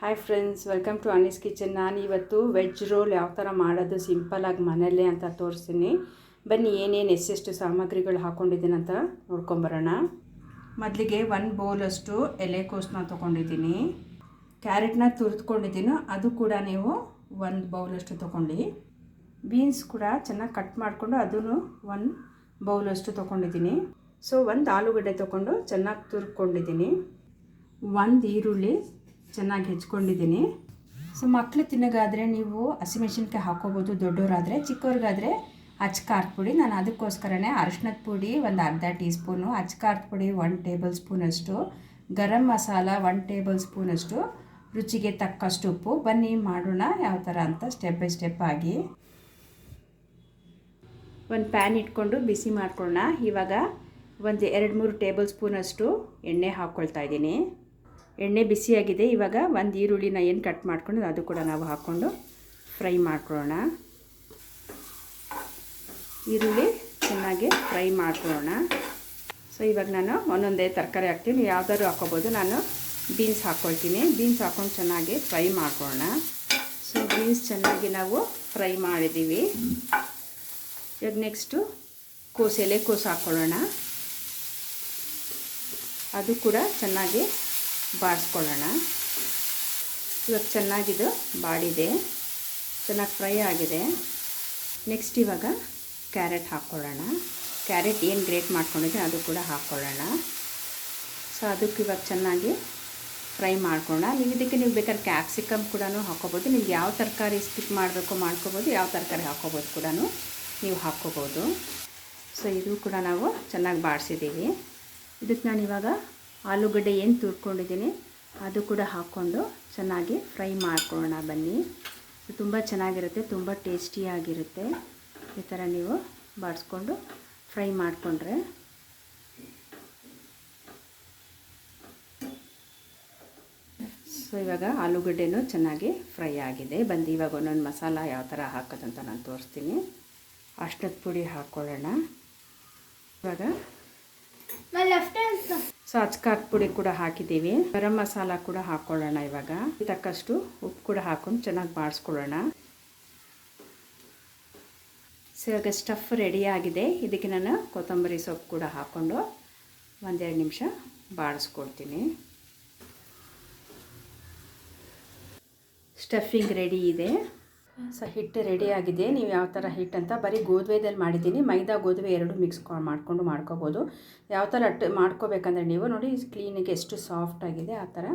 Hi friends welcome to Annie's kitchen ನಾನು ಇವತ್ತು veg roll ಯಾವ ಥರ ಮಾಡೋದು ಸಿಂಪಲಾಗಿ ಮನೆಯಲ್ಲೇ ಅಂತ ತೋರಿಸ್ತೀನಿ. ಬನ್ನಿ, ಏನೇನು ಎಷ್ಟೆಷ್ಟು ಸಾಮಗ್ರಿಗಳು ಹಾಕ್ಕೊಂಡಿದ್ದೀನಿ ಅಂತ ನೋಡ್ಕೊಂಬರೋಣ ಮೊದಲಿಗೆ ಒಂದು ಬೌಲಷ್ಟು ಎಲೆಕೋಸನ್ನ ತೊಗೊಂಡಿದ್ದೀನಿ. ಕ್ಯಾರೆಟ್ನ ತುರಿದ್ಕೊಂಡಿದ್ದೀನಿ. ಅದು ಕೂಡ ನೀವು ಒಂದು ಬೌಲಷ್ಟು ತೊಗೊಂಡು. ಬೀನ್ಸ್ ಕೂಡ ಚೆನ್ನಾಗಿ ಕಟ್ ಮಾಡಿಕೊಂಡು ಅದನ್ನು ಒಂದು ಬೌಲಷ್ಟು ತೊಗೊಂಡಿದ್ದೀನಿ. ಸೊ ಒಂದು ಆಲೂಗಡ್ಡೆ ತೊಗೊಂಡು ಚೆನ್ನಾಗಿ ತುರ್ಕೊಂಡಿದ್ದೀನಿ ಒಂದು ಈರುಳ್ಳಿ ಚೆನ್ನಾಗಿ ಹೆಚ್ಕೊಂಡಿದ್ದೀನಿ. ಸೊ ಮಕ್ಕಳು ತಿನ್ನೋಗಾದರೆ ನೀವು ಹಸಿಮೆಣ್ಸಿನ್ಕಾಯಿ ಹಾಕೋಬೋದು ದೊಡ್ಡವರಾದರೆ ಚಿಕ್ಕವ್ರಿಗಾದರೆ ಅಚ್ಕಾರದ ಪುಡಿ. ನಾನು ಅದಕ್ಕೋಸ್ಕರನೇ ಅರಶಿನದ ಪುಡಿ ಒಂದು ಅರ್ಧ ಟೀ ಸ್ಪೂನು ಅಚ್ಕಾರದ ಪುಡಿ ಒನ್ ಟೇಬಲ್ ಸ್ಪೂನಷ್ಟು, ಗರಂ ಮಸಾಲ ಒನ್ ಟೇಬಲ್ ಸ್ಪೂನಷ್ಟು, ರುಚಿಗೆ ತಕ್ಕಷ್ಟು ಉಪ್ಪು. ಬನ್ನಿ, ಮಾಡೋಣ ಯಾವ ಥರ ಅಂತ ಸ್ಟೆಪ್ ಬೈ ಸ್ಟೆಪ್ ಆಗಿ. ಒಂದು ಪ್ಯಾನ್ ಇಟ್ಕೊಂಡು ಬಿಸಿ ಮಾಡ್ಕೊಳ್ಳೋಣ. ಇವಾಗ ಒಂದು ಎರಡು ಮೂರು ಟೇಬಲ್ ಸ್ಪೂನಷ್ಟು ಎಣ್ಣೆ ಹಾಕ್ಕೊಳ್ತಾ ಇದ್ದೀನಿ. ಎಣ್ಣೆ ಬಿಸಿಯಾಗಿದೆ. ಇವಾಗ ಒಂದು ಈರುಳ್ಳಿನ ಏನು ಕಟ್ ಮಾಡ್ಕೊಂಡು ಅದು ಕೂಡ ನಾವು ಹಾಕ್ಕೊಂಡು ಫ್ರೈ ಮಾಡ್ಕೊಳ್ಳೋಣ. ಈರುಳ್ಳಿ ಚೆನ್ನಾಗಿ ಫ್ರೈ ಮಾಡ್ಕೊಳ್ಳೋಣ. ಸೊ ಇವಾಗ ನಾನು ಒಂದೊಂದೇ ತರಕಾರಿ ಹಾಕ್ತೀನಿ. ಯಾವ್ದಾದ್ರು ಹಾಕೋಬೋದು ನಾನು ಬೀನ್ಸ್ ಹಾಕ್ಕೊಳ್ತೀನಿ. ಬೀನ್ಸ್ ಹಾಕ್ಕೊಂಡು ಚೆನ್ನಾಗಿ ಫ್ರೈ ಮಾಡ್ಕೊಳ್ಳೋಣ. ಸೊ ಬೀನ್ಸ್ ಚೆನ್ನಾಗಿ ನಾವು ಫ್ರೈ ಮಾಡಿದ್ದೀವಿ. ಇವಾಗ ನೆಕ್ಸ್ಟು ಕೋಸು ಎಲೆ ಕೋಸು ಹಾಕ್ಕೊಳ್ಳೋಣ. ಅದು ಕೂಡ ಚೆನ್ನಾಗಿ ಬಾಡಿಸ್ಕೊಳ್ಳೋಣ ಇವಾಗ ಚೆನ್ನಾಗಿದು ಬಾಡಿದೆ. ಚೆನ್ನಾಗಿ ಫ್ರೈ ಆಗಿದೆ. ನೆಕ್ಸ್ಟ್ ಇವಾಗ ಕ್ಯಾರೆಟ್ ಹಾಕ್ಕೊಳ್ಳೋಣ. ಕ್ಯಾರೆಟ್ ಏನು ಗ್ರೇಟ್ ಮಾಡ್ಕೊಂಡಿದ್ದೆ ಅದು ಕೂಡ ಹಾಕ್ಕೊಳ್ಳೋಣ. ಸೊ ಅದಕ್ಕೆ ಇವಾಗ ಚೆನ್ನಾಗಿ ಫ್ರೈ ಮಾಡ್ಕೊಳ್ಳೋಣ. ನೀವು ಇದಕ್ಕೆ ನೀವು ಬೇಕಾದ್ರೆ ಕ್ಯಾಪ್ಸಿಕಮ್ ಕೂಡ ಹಾಕ್ಕೋಬೋದು. ನಿಮ್ಗೆ ಯಾವ ತರಕಾರಿ ಸ್ಕಿಪ್ ಮಾಡಬೇಕು ಮಾಡ್ಕೋಬೋದು, ಯಾವ ತರಕಾರಿ ಹಾಕ್ಕೋಬೋದು ಕೂಡ ನೀವು ಹಾಕ್ಕೋಬೋದು. ಸೊ ಇದು ಕೂಡ ನಾವು ಚೆನ್ನಾಗಿ ಬಾಡಿಸಿದ್ದೀವಿ ಇದಕ್ಕೆ ನಾನು ಇವಾಗ ಆಲೂಗಡ್ಡೆ ಏನು ತುರ್ಕೊಂಡಿದ್ದೀನಿ, ಅದು ಕೂಡ ಹಾಕ್ಕೊಂಡು ಚೆನ್ನಾಗಿ ಫ್ರೈ ಮಾಡ್ಕೊಳ್ಳೋಣ ಬನ್ನಿ. ತುಂಬ ಚೆನ್ನಾಗಿರುತ್ತೆ, ತುಂಬ ಟೇಸ್ಟಿಯಾಗಿರುತ್ತೆ ಈ ಥರ ನೀವು ಬಾಡಿಸ್ಕೊಂಡು ಫ್ರೈ ಮಾಡಿಕೊಂಡ್ರೆ. ಸೊ ಇವಾಗ ಆಲೂಗಡ್ಡೆನೂ ಚೆನ್ನಾಗಿ ಫ್ರೈ ಆಗಿದೆ. ಬಂದು ಇವಾಗ ಒಂದೊಂದು ಮಸಾಲ ಯಾವ ಥರ ಹಾಕೋದಂತ ನಾನು ತೋರಿಸ್ತೀನಿ. ಅಷ್ಟದ ಪುಡಿ ಹಾಕ್ಕೊಳ್ಳೋಣ ಇವಾಗ ಸೊ ಅಚ್ಕಾರದ ಪುಡಿ ಕೂಡ ಹಾಕಿದ್ದೀವಿ. ಗರಂ ಮಸಾಲ ಕೂಡ ಹಾಕೊಳ್ಳೋಣ ಇವಾಗ. ತಕ್ಕಷ್ಟು ಉಪ್ಪು ಕೂಡ ಹಾಕೊಂಡು ಚೆನ್ನಾಗಿ ಬಾಡಿಸ್ಕೊಳ್ಳೋಣ ಸೊ ಇವಾಗ ಸ್ಟಫ್ ರೆಡಿ ಆಗಿದೆ. ಇದಕ್ಕೆ ನಾನು ಕೊತ್ತಂಬರಿ ಸೊಪ್ಪು ಕೂಡ ಹಾಕ್ಕೊಂಡು ಒಂದೆರಡು ನಿಮಿಷ ಬಾಡಿಸ್ಕೊಳ್ತೀನಿ ಸ್ಟಫಿಂಗ್ ರೆಡಿ ಇದೆ. ಸೊ ಹಿಟ್ಟು ರೆಡಿ ಆಗಿದೆ. ನೀವು ಯಾವ ಥರ ಹಿಟ್ಟು ಅಂತ ಬರೀ ಗೋಧುವೆದಲ್ಲಿ ಮಾಡಿದ್ದೀನಿ. ಮೈದಾ ಗೋಧುವೆ ಎರಡು ಮಿಕ್ಸ್ ಮಾಡಿಕೊಂಡು ಮಾಡ್ಕೋಬೋದು. ಯಾವ ಥರ ಅಟ್ಟು ಮಾಡ್ಕೋಬೇಕಂದ್ರೆ ನೀವು ನೋಡಿ ಕ್ಲೀನಿಗೆ ಎಷ್ಟು ಸಾಫ್ಟ್ ಆಗಿದೆ ಆ ಥರ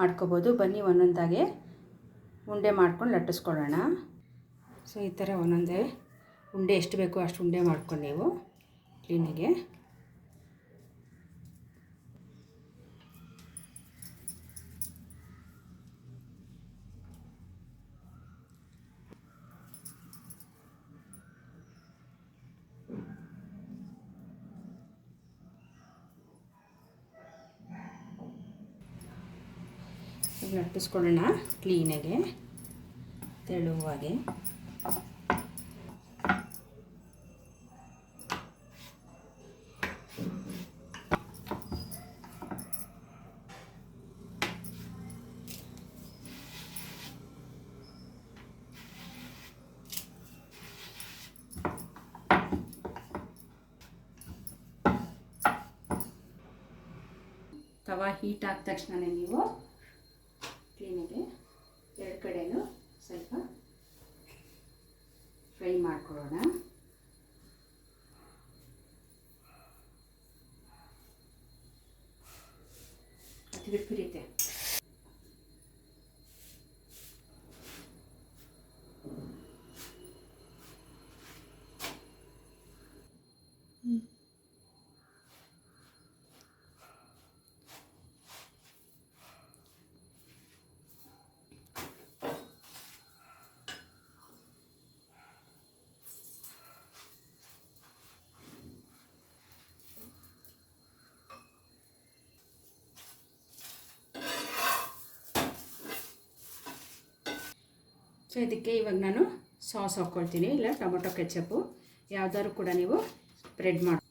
ಮಾಡ್ಕೋಬೋದು. ಬನ್ನಿ ಒಂದೊಂದಾಗೆ ಉಂಡೆ ಮಾಡ್ಕೊಂಡು ಲಟ್ಟಿಸ್ಕೊಳ್ಳೋಣ. ಸೊ ಈ ಥರ ಒಂದೊಂದೇ ಉಂಡೆ ಎಷ್ಟು ಬೇಕೋ ಅಷ್ಟು ಉಂಡೆ ಮಾಡ್ಕೊಂಡು ನೀವು ಕ್ಲೀನಿಗೆ ಲಟ್ಟಿಸ್ಕೊಳ್ಳೋಣ ಕ್ಲೀನಾಗೆ. ತೆಳುವಾಗೆ. ತವಾ ಹೀಟ್ ಆದ ತಕ್ಷಣವೇ ನೀವು ಕ್ಲೀನಾಗಿ ಎರಡು ಕಡೆಯೂ ಸ್ವಲ್ಪ ಫ್ರೈ ಮಾಡ್ಕೊಳ್ಳೋಣ. ಅದು ಬಿಟ್ಬಿರಿತೆ ಸೊ ಇದಕ್ಕೆ ಇವಾಗ ನಾನು ಸಾಸ್ ಹಾಕ್ಕೊಳ್ತೀನಿ ಇಲ್ಲ ಟೊಮೊಟೊ ಕೆಚಪ್ಪು. ಯಾವ್ದಾದ್ರು ಕೂಡ ನೀವು ಸ್ಪ್ರೆಡ್ ಮಾಡಿ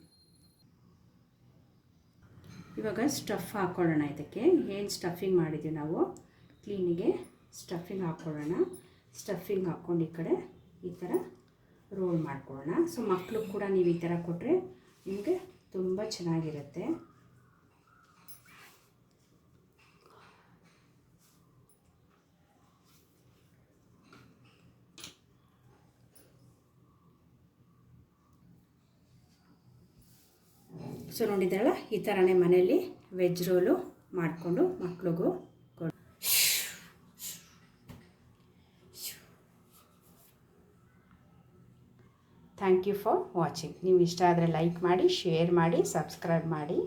ಇವಾಗ ಸ್ಟಫ್ ಹಾಕ್ಕೊಳ್ಳೋಣ ಇದಕ್ಕೆ. ಏನು ಸ್ಟಫಿಂಗ್ ಮಾಡಿದ್ದೀವಿ ನಾವು? ಕ್ಲೀನಿಗೆ ಸ್ಟಫಿಂಗ್ ಹಾಕ್ಕೊಳ್ಳೋಣ ಸ್ಟಫಿಂಗ್ ಹಾಕ್ಕೊಂಡು ಈ ಕಡೆ ಈ ಥರ ರೋಲ್ ಮಾಡ್ಕೊಳ್ಳೋಣ. ಸೊ ಮಕ್ಕಳು ಕೂಡ ನೀವು ಈ ಥರ ಕೊಟ್ಟರೆ ನಿಮಗೆ ತುಂಬ ಚೆನ್ನಾಗಿರುತ್ತೆ. ಸೊ ನೋಡಿದ್ರಲ್ಲ, ಈ ಥರನೇ ಮನೆಯಲ್ಲಿ ವೆಜ್ ರೋಲು ಮಾಡಿಕೊಂಡು ಮಕ್ಳಿಗೂ ಥ್ಯಾಂಕ್ ಯು ಫಾರ್ ವಾಚಿಂಗ್ ನೀವು ಇಷ್ಟ ಆದರೆ ಲೈಕ್ ಮಾಡಿ ಶೇರ್ ಮಾಡಿ ಸಬ್ಸ್ಕ್ರೈಬ್ ಮಾಡಿ.